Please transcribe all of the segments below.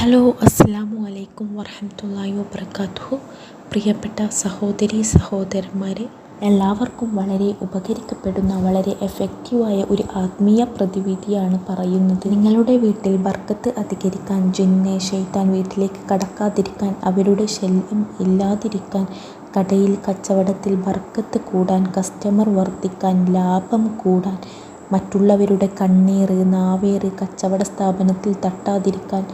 Hello അസ്സാം വലൈക്കും വർഹമത്തല്ലാഹി വബർക്കാത്തു പ്രിയപ്പെട്ട സഹോദരി സഹോദരന്മാരെ എല്ലാവർക്കും വളരെ ഉപകരിക്കപ്പെടുന്ന വളരെ എഫക്റ്റീവായ ഒരു ആത്മീയ പ്രതിവിധിയാണ് പറയുന്നത്. നിങ്ങളുടെ വീട്ടിൽ ബർക്കത്ത് അധികരിക്കാൻ ജിന്നെ ഷെയ്ത്താൻ വീട്ടിലേക്ക് കടക്കാതിരിക്കാൻ അവരുടെ ശല്യം ഇല്ലാതിരിക്കാൻ കടയിൽ കച്ചവടത്തിൽ ബർക്കത്ത് കൂടാൻ കസ്റ്റമർ വർദ്ധിക്കാൻ ലാഭം കൂടാൻ മറ്റുള്ളവരുടെ കണ്ണീർ നാവേറ് കച്ചവട സ്ഥാപനത്തിൽ തട്ടാതിരിക്കാൻ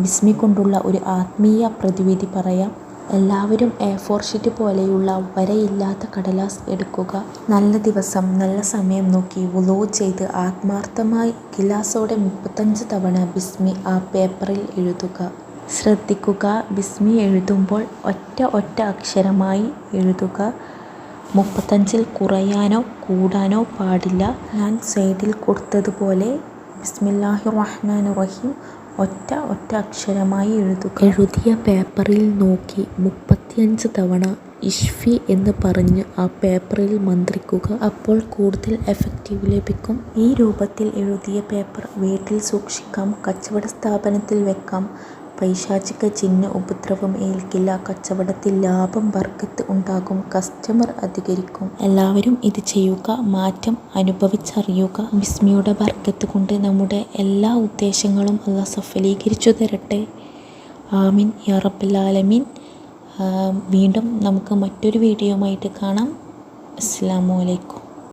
ബിസ്മി കൊണ്ടുള്ള ഒരു ആത്മീയ പ്രതിവിധി പറയാം. എല്ലാവരും എ ഫോർ ഷീറ്റ് പോലെയുള്ള വരയില്ലാത്ത കടലാസ് എടുക്കുക. നല്ല ദിവസം നല്ല സമയം നോക്കി വുളോ ചെയ്ത് ആത്മാർത്ഥമായി ഗിലാസോടെ മുപ്പത്തഞ്ച് തവണ ബിസ്മി ആ പേപ്പറിൽ എഴുതുക. ശ്രദ്ധിക്കുക ബിസ്മി എഴുതുമ്പോൾ ഒറ്റ ഒറ്റ അക്ഷരമായി എഴുതുക. മുപ്പത്തഞ്ചിൽ കുറയാനോ കൂടാനോ പാടില്ല. ഞാൻ സൈഡിൽ കൊടുത്തതുപോലെ ബിസ്മില്ലാഹി റഹ്മാൻ റഹീം ഒറ്റ ഒറ്റ അക്ഷരമായി എഴുതുക. എഴുതിയ പേപ്പറിൽ നോക്കി മുപ്പത്തിയഞ്ച് തവണ ഇഷ്ഫി എന്ന് പറഞ്ഞ് ആ പേപ്പറിൽ മന്ത്രിക്കുക അപ്പോൾ കൂടുതൽ എഫക്റ്റീവ് ലഭിക്കും. ഈ രൂപത്തിൽ എഴുതിയ പേപ്പർ വീട്ടിൽ സൂക്ഷിക്കാം കച്ചവട സ്ഥാപനത്തിൽ വെക്കാം പൈശാചിക ചിഹ്ന ഉപദ്രവം ഏൽക്കില്ല. കച്ചവടത്തിൽ ലാഭം ബർക്കത്ത് ഉണ്ടാകും. കസ്റ്റമർ അധികരിക്കും. എല്ലാവരും ഇത് ചെയ്യുക. മാറ്റം അനുഭവിച്ചറിയുക. ബിസ്മിയുടെ ബർക്കത്ത് കൊണ്ട് നമ്മുടെ എല്ലാ ഉദ്ദേശങ്ങളും അല്ല സഫലീകരിച്ചു തരട്ടെ. ആമിൻ. യാ റബ്ബുൽ വീണ്ടും നമുക്ക് മറ്റൊരു വീഡിയോ ആയിട്ട് കാണാം. അസ്സാം വലൈക്കും